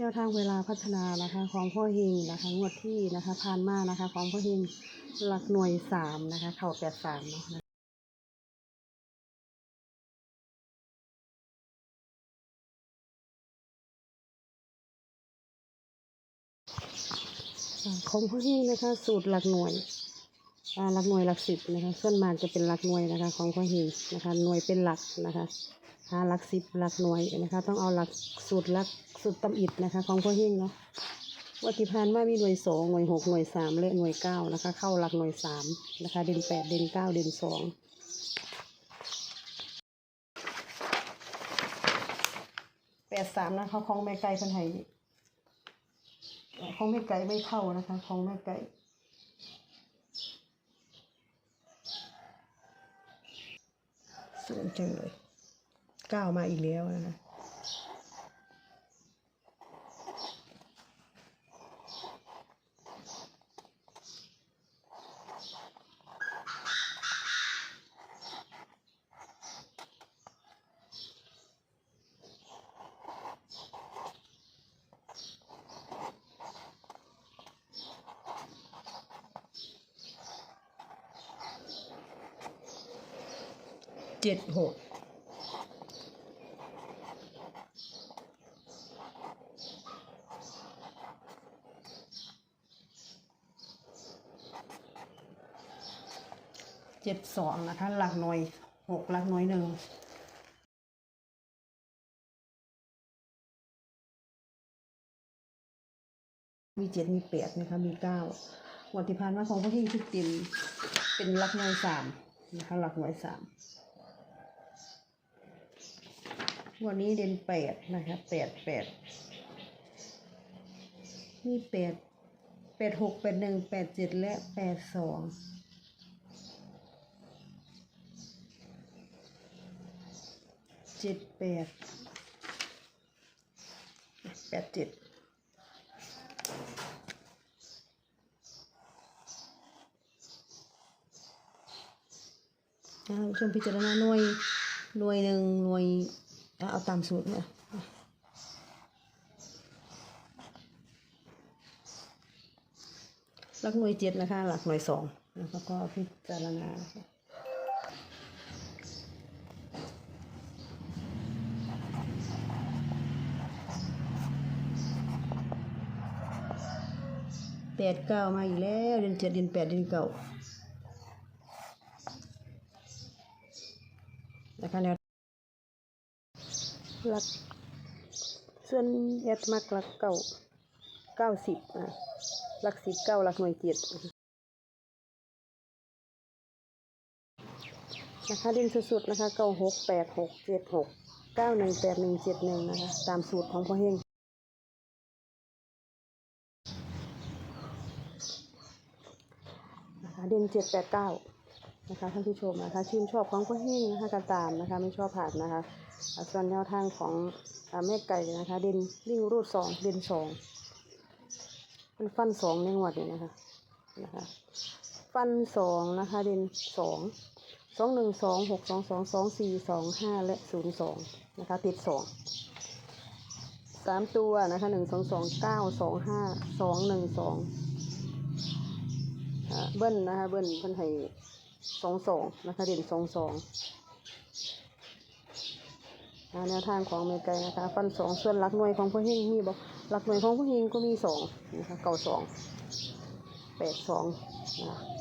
แนวทางเวลาพัฒนานะคะของพ่อเฮงนะคะงวดที่นะคะผ่านมานะคะ ของพ่อเฮงหลักหน่วยสามนะคะเข่าแปดสามเนาะนะของพ่อเฮงนะคะสูตรหลักหน่วยหลักหน่วยหลักสิบนะคะส่วนมากจะเป็นหลักหน่วยนะคะ ของพ่อเฮงนะคะหน่วยเป็นหลักนะคะ หาหลักสิบหลักหน่วยนะคะ ต้องเอาหลักสูตรหลักสูตรตำอิดนะคะ ของพ่อเฮงเนาะวัติพานว่ามีหน่วยสองหน่วยหกหน่วยสามและหน่วยเก้านะคะ เข้าหลักหน่วยสามนะคะเด่นแปดเด่นเก้าเด่นสองแปดสามนะคะของแม่ไก่เพันไห้ของแม่ไก่ไม่เข้านะคะของแม่ไก่สูงจังเลย ก้าวมาอีกแล้วนะคะเจ็ดหก เจ็ดสองนะคะ หลักหน่วยหกหลักหน่วยหนึ่งมีเจ็ดมีแปดนะคะ มีเก้าวันที่ผ่านมาของพระที่ชุดเต็มเป็นหลักหน่วยสามนะคะ หลักหน่วยสามวันนี้เด่นแปดนะคะแปดแปดมีแปดแปดหกแปดหนึ่งแปดเจ็ดและแปดสอง เจ็ดแปดแปดเจ็ดอ่าท่านผู้ชมพิจารณาหน่วยหน่วยหนึ่งหน่วยเอาตามสูตรเนี่ยหลักหน่วยเจ็ดนะคะ หลักหน่วยสองแล้วก็พิจารณานะคะ แปดเก้ามาอีกแล้วเดือนเจ็ดเดือนแปดเดือนเก้านะคะแล้วหลักส่วนแอดมักหลักเก้าเก้าสิบอะหลักสิบเก้าหลักหน่วยเจ็ดนะคะเด่นสุดๆนะคะเก้าหกแปดหกเจ็ดหกเก้าหนึ่งแปดหนึ่งเจ็ดหนึ่งนะคะ ตามสูตรของพ่อเฮง นะคะเด่นเจ็ดแปดเก้านะคะท่านผู้ชมนะคะชื่นชอบของพ่อเฮงนะคะก็ตามนะคะไม่ชอบผ่านนะคะส่วนแนวทางของอแม่ไก่นะคะเด่นวิ่งรูดสองเด่นสองมันฟันสองในงวดนี้นะคะนะคะฟันสองนะคะเด่นสองสองหนึ่งสองหกสองสองสองสี่สองห้าและศูนย์สองนะคะติดสองสามตัวนะคะหนึ่งสองสองเก้าสองห้าสองหนึ่งสอง เบิ้ลนะคะ เบิ้ลเพิ่นให้สองสองนะคะ เด่นสองสองแนวทางของเมไกนะคะ ฟันสองส่วนหลักหน่วยของผู้หิงมีบอกหลักหน่วยของผู้หิงก็มีสองนะคะเก่าสองแปดสองนะ